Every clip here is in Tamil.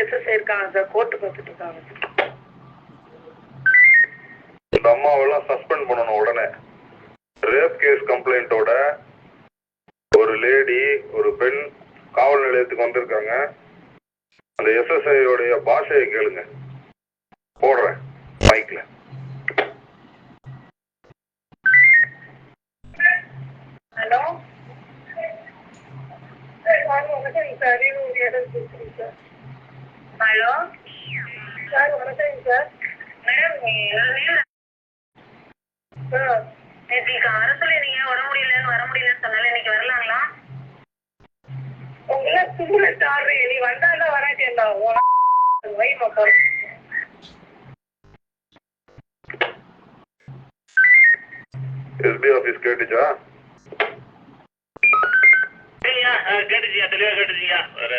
எஸ்எஸ்ஐ இருக்காங்க சார் கோர்ட்டு பார்த்துட்டு இருக்காங்க இந்த அம்மாவெல்லாம் சஸ்பெண்ட் பண்ணணும் உடனே. ரேப் கேஸ் கம்ப்ளைண்ட்டோட ஒரு லேடி ஒரு பெண் காவல் நிலையத்துக்கு வந்திருக்காங்க. அந்த எஸ்எஸ்ஐ உடைய பாஷையை கேளுங்க. போடுறேன் மைக்ல ஹலோ? சார் வணக்கம் சார் இது ஒரு இடம் பேசுகிறேன் சார் ஹலோ. சார் வணக்கம் சார். மேடம் நேற்று அரசுல நீங்க உடம்பு முடியலன்னு வர முடியலன்னு சொன்னால இன்னைக்கு வரலாங்களா? உங்களை சும்மா நீ வந்தாலும் வராட்டேன்டா வை மக்கள் எஸ்பி ஆபீஸ் கேட்டுச்சா? சரியா கேட்டுச்சியா தெளிவாக கேட்டுச்சியா ஒரு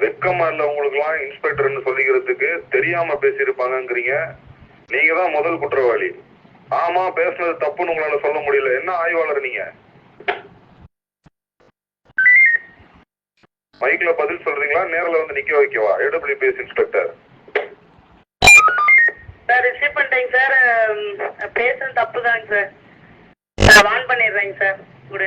வெக்கமா இல்ல உங்களுக்குலாம் இன்ஸ்பெக்டர்னு சொல்லிக்கிறதுக்கு தெரியாம பேசியிருப்பாங்கங்கிறீங்க. நீங்க தான் முதல் குற்றவாளி. ஆமா பேசுனது தப்புன்னு உங்களால சொல்ல முடியல. என்ன ஆய்வாளர் நீங்க? மைக்ல பதில் சொல்றீங்களா? நேர்ல வந்து நிக்க வைக்கவா? AWPS inspector. சார் ரிசீவ் பண்ணிட்டேங்க சார். பேசுறது தப்பு தாங்க சார். நான் வான் பண்ணிடுறேங்க சார். குட்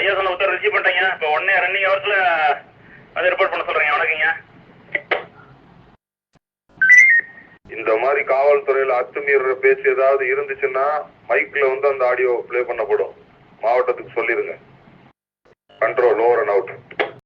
ஐயா சொன்ன உத்தரவு ரிசீவ் பண்ணிட்டேங்க. இப்போ உடனே ரன்னிங் ஹவர்ஸில் அதை ரிப்போர்ட் பண்ண சொல்கிறேங்க வணக்கங்க. இந்த மாதிரி காவல்துறையில அத்துமீற பேச்சு ஏதாவது இருந்துச்சுன்னா மைக்ல வந்து அந்த ஆடியோ ப்ளே பண்ணப்படும். மாவட்டத்துக்கு சொல்லிருங்க. Control over and out